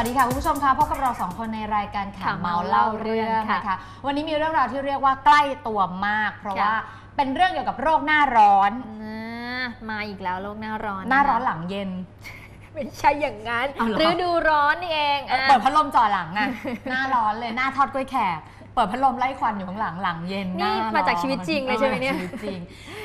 วัสดีค่ะคุณผู้ชมคะพบกับเราสองคนในรายการข่าวค่ะเมาเล่าเรื่องค่ะนะคะวันนี้มีเรื่องราวที่เรียกว่าใกล้ตัวมาก เพราะค่ะว่าเป็นเรื่องเกี่ยวกับโรคหน้าร้อนอ่ามาอีกแล้วโลกหน้าร้อน หน้าร้อนะคะหลังเย็นไม่ใช่อย่างนั้นเอาเหรอฤดูร้อนนี่เองอะเปิดพัดลมจ่อหลังอะหน้าร้อนเลยหน้าทอดกล้วยแขกเปิดพัดลมไล่ควันอยู่ข้างหลังหลังเย็นหนี่น้าร้อนมาจากชีวิตจริงเลยใช่ไหมเนี่ยออชีวิตจริง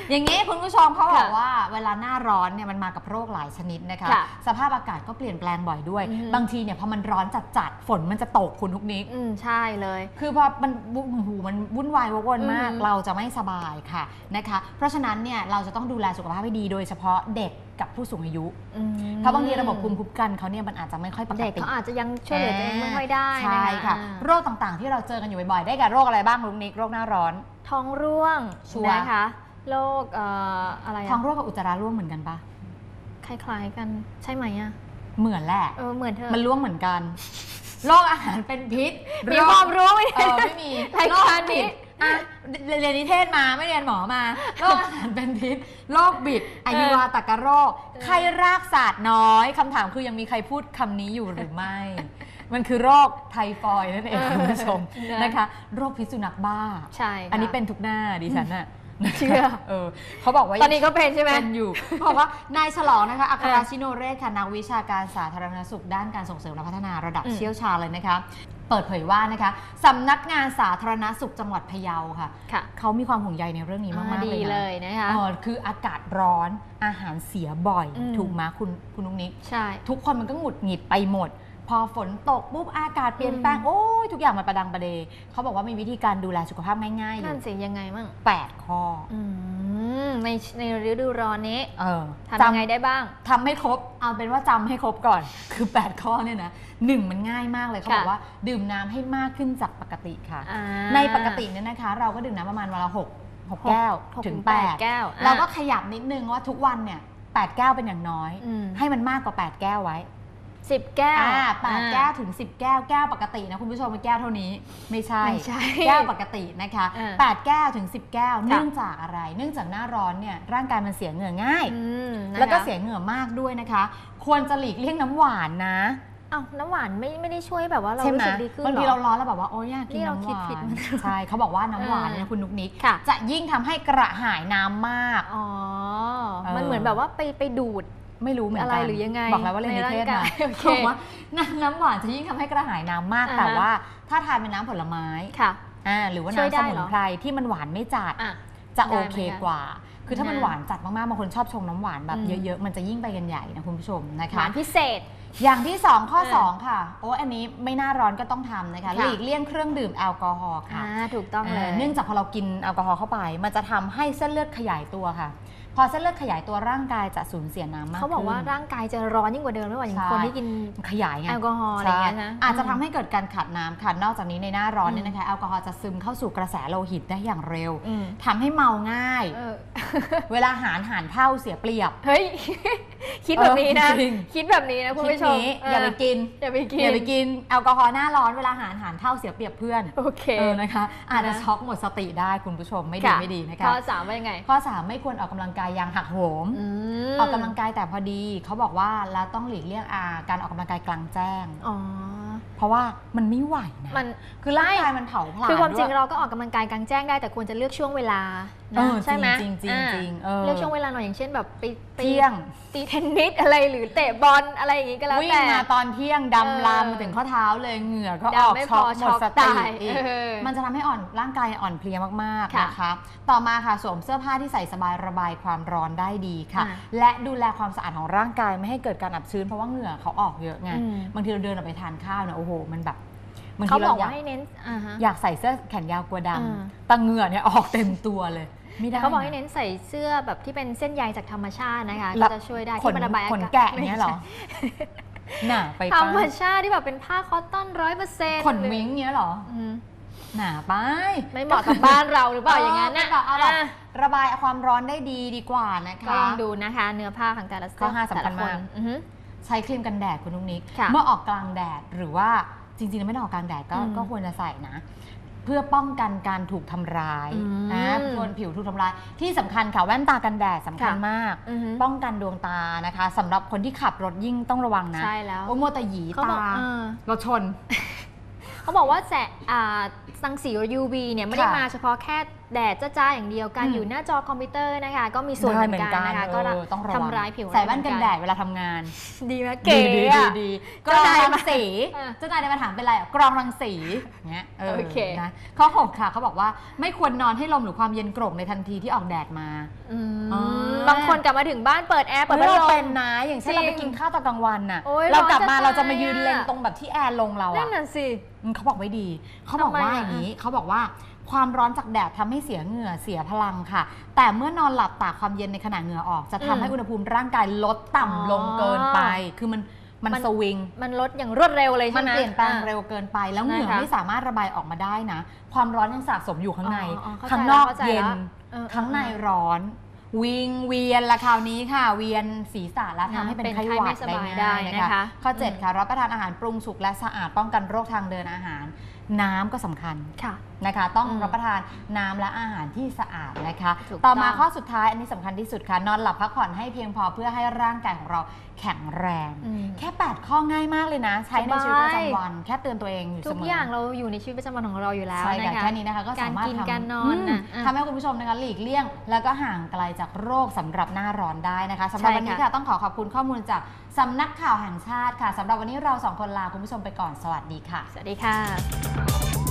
อย่างนี้คุณผู้ชมเขาบอกค่ะว่าเวลาหน้าร้อนเนี่ยมันมากับโรคหลายชนิดนะคะค่ะสภาพอากาศก็เปลี่ยนแปลงบ่อยด้วยอือฮึบางทีเนี่ยพอมันร้อนจัดๆฝนมันจะตกคุณทุกนิกอืมใช่เลย คือพอมันบุ้หูมันวุ่นวายวกวนมากอืมเราจะไม่สบายค่ะนะคะ เพราะฉะนั้นเนี่ยเราจะต้องดูแลสุขภาพให้ดีโดยเฉพาะเด็ก กับผู้สูงอายุอืมเพราะบางทีระบบภูมิคุ้มกันเขาเนี่ยมันอาจจะไม่ค่อยปกเด็กติเขาอาจจะยังช่วยเหลือตัวเองไม่ค่อยได้ใช่นค่ะ โรคต่างๆ ที่เราเจอกันอยู่บ่อยๆ ได้แก่โรคอะไรบ้างลุงนิกโรคหน้าร้อน ท้องร่วงชัวร์นะคะโรคเอ่ออะไรอะท้องร่วงกับอุจจาระร่วงเหมือนกันปะคล้ายๆกันใช่ไหมอะเหมือนแหละเออเหมือนเธอมันร่วงเหมือนกันโรคอาหารเป็นพิษมีโรความรู้ไหมเออไม่มีรายโรคการนี้บิด อะเรียนนิเทศมาไม่เรียนหมอมาโรคอาหารเป็นพิษโรคบิดอายุวาตกโรคไข้รากศาสตร์น้อยคำถามคือยังมีใครพูดคำนี้อยู่หรือไม่ มันคือโรคไทฟอยด์นั่นเองคุณผู้ชมเออนะคะ โรคพิษสุนัขบ้า ใช่ค่ะอันนี้เป็นทุกหน้าดิฉันอะเชื่อเออเขาบอกว่าตอนนี้ก็เป็นใช่ไหมเป็นอยู่เขาบอกว่านายฉลองนะคะอัครชิโนเรศค่ะนักวิชาการสาธารณสุขด้านการส่งเสริมและพัฒนาระดับอืมเชี่ยวชาญเลยนะคะ เปิดเผยว่านะคะสำนักงานสาธารณสุขจังหวัดพะเยาค่ะค่ะเขามีความห่วงใยในเรื่องนี้มากๆดีเลยนะเลยนะคะเออคืออากาศร้อนอาหารเสียบ่อยอืมถูกไหมคุณคุณนุ้งนิกใช่ทุกคนมันก็หงุดหงิดไปหมด พอฝนตกปุ๊บอากาศเปลี่ยนแปลงอืมโอ้ยทุกอย่างมันประดังประเดเขาบอกว่ามีวิธีการดูแลสุขภาพง่ายๆอนั่ยู่นสิยังไงมั่งแปดข้ออื มในในฤดูร้อนนี้เออทำยังไงได้บ้างทำให้ครบ เอาเป็นว่าจำให้ครบก่อน คือ 8 ข้อเนี่ยนะหนึ่งมันง่ายมากเลยเขาค่ะบอกว่า ดื่มน้ำให้มากขึ้นจากปกติค่ะอ่าในปกติเนี่ยนะคะ เราก็ดื่มน้ำประมาณวันละ6 6แก้วหกถึงแปด8แก้วเราก็ขยับนิดนึงว่าทุกวันเนี่ย8แก้วเป็นอย่างน้อยอืมให้มันมากกว่า 8 แก้วไว้ สิบแก้วอ่าแปดอ่าแก้วถึง 10 แก้วแก้วปกตินะคุณผู้ชมเป็นแก้วเท่านี้ ไม่ใช่ ไม่ใช่แก้วปกตินะคะอ่า แปดแก้วถึง 10 แก้วค่ะเนื่องจากอะไร เนื่องจากหน้าร้อนเนี่ยร่างกายมันเสียเหงื่อง่าย อืมนะคะแล้วก็เสียเหงื่อมากด้วยนะคะ ควรจะหลีกเลี่ยงน้ำหวานนะ อ้าวน้ำหวานไม่ไม่ได้ช่วยแบบว่าเราใช่ไหมรู้สึกดีขึ้นบางทีหรเราอร้อนแล้วแบบว่าโอ๊ยอยากกินนี่เราน้ำหคิดวาผิดนมาใช่เขาบอกว่าน้ำหวานเออเนี่ยคุณนุกนิก ค่ะจะยิ่งทำให้กระหายน้ำมาก อ๋อเออมันเหมือนแบบว่าไปไปดูด ไม่รู้เหมือนอะไรกันหรือยังไงบอกแล้วว่าเรียนนิเทศในร่างมากายโอเคบอกว่าน้ำน้ำหวานจะยิ่งทำให้กระหายน้ำมากอ่าฮะแต่ว่าถ้าทานเป็นน้ำผลไม้ค่ะอ่าหรือว่าช่วยน้ำได้สมุเหรนอไพรที่มันหวานไม่จัดอะจะได้โอเหมือนเคกันกว่า คือถ้ามันนะหวานจัดมากๆบางคนชอบชงน้ำหวานแบบอืมเยอะๆ มันจะยิ่งไปกันใหญ่นะคุณผู้ชมนะหคะวานพิเศษ อย่างที่ 2 ข้อเออ2 ค่ะ โอ้อันนี้ไม่น่าร้อนก็ต้องทำนะคะค่ะหลีกเลี่ยงเครื่องดื่มแอลกอฮอล์ค่ะ อ่าถูกต้องเลยเนื่องจากพอเรากินแอลกอฮอล์เข้าไป มันจะทำให้เส้นเลือดขยายตัวค่ะ พอเส้นเลือดขยายตัวร่างกายจะสูญเสียน้ำมากเขาบอกว่าขึ้น ร่างกายจะร้อนยิ่งกว่าเดิมหรือเปล่าอย่างใช่ คนที่กินขยายไงแอลกอฮอล์อะไรอย่างเงี้ยนะ ใช่อาจจะทำให้เกิดการขาดน้ำค่ะ นอกจากนี้ในหน้าร้อนเนี่ยนะคะแอลกอฮอล์จะซึมเข้าสู่กระแสโลหิตได้อย่างเร็วอืม ทำให้เมาง่าย เออ เวลาหารหารเท่าเสียเปรียบ เฮ้ย คิดแบบนี้นะ เออจริงคิดแบบนี้นะคุณผู้ชมทีนี้อย่าไปกินอย่าไปกินอย่าไปกินแอลกอฮอล์หน้าร้อนเวลาหารหารเท่าเสียเปรียบเพื่อนโอเคเออนะคะ อาจจะนะช็อกหมดสติได้คุณผู้ชมไม่ดีค่ะไม่ดีนะคะข้อสามว่ายังไง ข้อ 3 ไม่ควรออกกำลังกายอย่างหักโหมอืมออกกำลังกายแต่พอดีเขาบอกว่าเราต้องหลีกเลี่ยงอาการออกกำลังกายกลางแจ้งอ๋อ เพราะว่ามันไม่ไหวนะมันคือร่างกายมันเผาผลาญคือความจริงด้วยเราก็ออกกำลังกายกลางแจ้งได้แต่ควรจะเลือกช่วงเวลาเอนะอใช่ไหมจริงจริงอ่าจริงเออเลือกช่วงเวลาหน่อยอย่างเช่นแบบไปไปเที่ยงตีเทนนิสอะไรหรือเตะบอลอะไรอย่างงี้ก็แล้ววิ่งแต่มาตอนเที่ยงดำลามเออมาถึงข้อเท้าเลยเหงื่อก็อดาวอกไม่ช็อกพอหมช็ดอกสติตายอีกเออมันจะทำให้อ่อนร่างกายอ่อนเพลียมากๆค่ะนะคะต่อมาค่ะสวมเสื้อผ้าที่ใส่สบายระบายความร้อนได้ดีค่ะอ่าและดูแลความสะอาดของร่างกายไม่ให้เกิดการอับชื้นเพราะว่าเหงื่อเขาออกเยอะไงอืมบางทีเราเดินออกไปทานข้าวเนี่ยโอ้โหมันแบบบางเขาทีบเราอกอยาว่ากให้เน้นอ่าฮะ อยากใส่เสื้อแขนยาวกลัวดอ่าำแต่เหงื่อเนี่ยออกเต็มตัวเลย ไม่ได้เขาบอกให้นะเน้นใส่เสื้อแบบที่เป็นเส้นใยจากธรรมชาตินะคะแล้ก็วจะช่วยได้ขนที่มันระบายอาขนกาศแกะเนี่ยเหรอหน่าไปธรป้ารมชาติที่แบบเป็นผ้าคอตตอนร้อยเปอร์เซ็นต์ขนวิ้งเนี่ยเหรอ หนาไป ไม่เหมาะกับบ้านเราหรือเปล่าอย่างนั้นนะเเอาแบบอะระบายความร้อนได้ดีดีกว่านะก็คะ ลองดูนะคะ เนื้อผ้าของแต่ละข้อห้าสำคัญแต่ละนมาก อือฮึ ใช้ครีมกันแดดคุณนุ๊กนิก ค่ะเมื่อออกกลางแดดหรือว่าจริงๆแล้วไม่ได้ออกกลางแดดก็อืมก็ควรจะใส่นะ เพื่อป้องกันการถูกทำร้ายอืมนะบนผิวถูกทำร้าย ที่สำคัญค่ะแว่นตากันแดดสำคัญค่ะ มาก อือฮึป้องกันดวงตานะคะสำหรับคนที่ขับรถยิ่งต้องระวังนะใช่แล้วโอ้โมวแต่หยีเขาบอกตาเออรถชน เขาบอกว่าแสงอ่ารังสี UV เนี่ยไม่ได้ค่ะมาเฉพาะแค่ แดดจ้าๆอย่างเดียวการอืมอยู่หน้าจอคอมพิวเตอร์นะคะ ก็มีส่วนเหมือนกันนะคะก็เออต้องระวังทำร้ายผิวใส่แว่นกันเหมือแดดเวลาทำงาน ดีไหมเก๋ดีอะดีดีกรองเจ้านายรังมาสีเออเจ้านายได้มาถามเป็นไรอะกรองรังสีเงี้ยเออโอเคนะข้อหกค่ะเขาบอกว่าไม่ควรนอนให้ลมหรือความเย็นโกรกในทันทีที่ออกแดดมาอืมอ๋อบางคนกลับมาถึงบ้านเปิดแอร์เปิดพัดเราลเป็มนนะอย่างเช่นจริงเราไปกินข้าวตอนกลางวันน่ะโอ๊ยเรากลับมาร้อนจะเราจะมายืนตายเลงอะตรงแบบที่แอร์ลงเรานั่อะนน่ะสิอืมเขาบอกไม่ดี เขาบอกทำไมว่าอะอย่างนี้เขาบอกว่า ความร้อนจากแดดทำให้เสียเหงื่อเสียพลังค่ะ แต่เมื่อนอนหลับตากความเย็นในขณะเหงื่อออก จะทำให้อุณหภูมิร่างกายลดต่ำลงเกินไป คือมันมันมัน สวิง มันลดอย่างรวดเร็วเลยมัใช่นไหม เปลี่ยนแปลงอะเร็วเกินไป แล้วเหงื่อนะคะไม่สามารถระบายออกมาได้นะ ความร้อนยังสะสมอยู่ข้างใน อ๋ออ๋อเข้าใจข้างนอกแล้วเข้าใจเย็น แล้วเออข้างในร้อน วิงเวียนละคราวนี้ค่ะ เวียนศีรษะและทำให้เป็นเป็นไข้ไข้หวัไม่ดสได้บายง่ายได้นะนะคะคะข้ออืม7ค่ะรับประทานอาหารปรุงสุกและสะอาดป้องกันโรคทางเดินอาหาร น้ำก็สำคัญค่ะนะคะ ต้องอืมรับประทานน้ำและอาหารที่สะอาดนะคะถูกต่อมาต้องข้อสุดท้ายอันนี้สำคัญที่สุดค่ะ นอนหลับพักผ่อนให้เพียงพอเพื่อให้ร่างกายของเราแข็งแรงอืมแค่ 8 ข้อง่ายมากเลยนะ ใช้ในสบายชีวิตประจำวัน แค่เตือนตัวเองอยู่เสมอทุกอย่างเราอยู่ในชีวิตประจำวันของเราอยู่แล้วใช่นะค่ะคะแค่นี้นะคะก็สามารถการกินทำการนอนน่ะมอะทำให้คุณผู้ชมนะคะหลีกเลี่ยง แล้วก็ห่างไกลจากโรคสำหรับหน้าร้อนได้นะคะสำหรับใช่วันนี้ค่ะค่ะต้องขอขอบคุณข้อมูลจากสำนักข่าวแห่งชาติค่ะสำหรับวันนี้เราสองคนลาคุณผู้ชมไปก่อนสวัสดีค่ะ สวัสดีค่ะ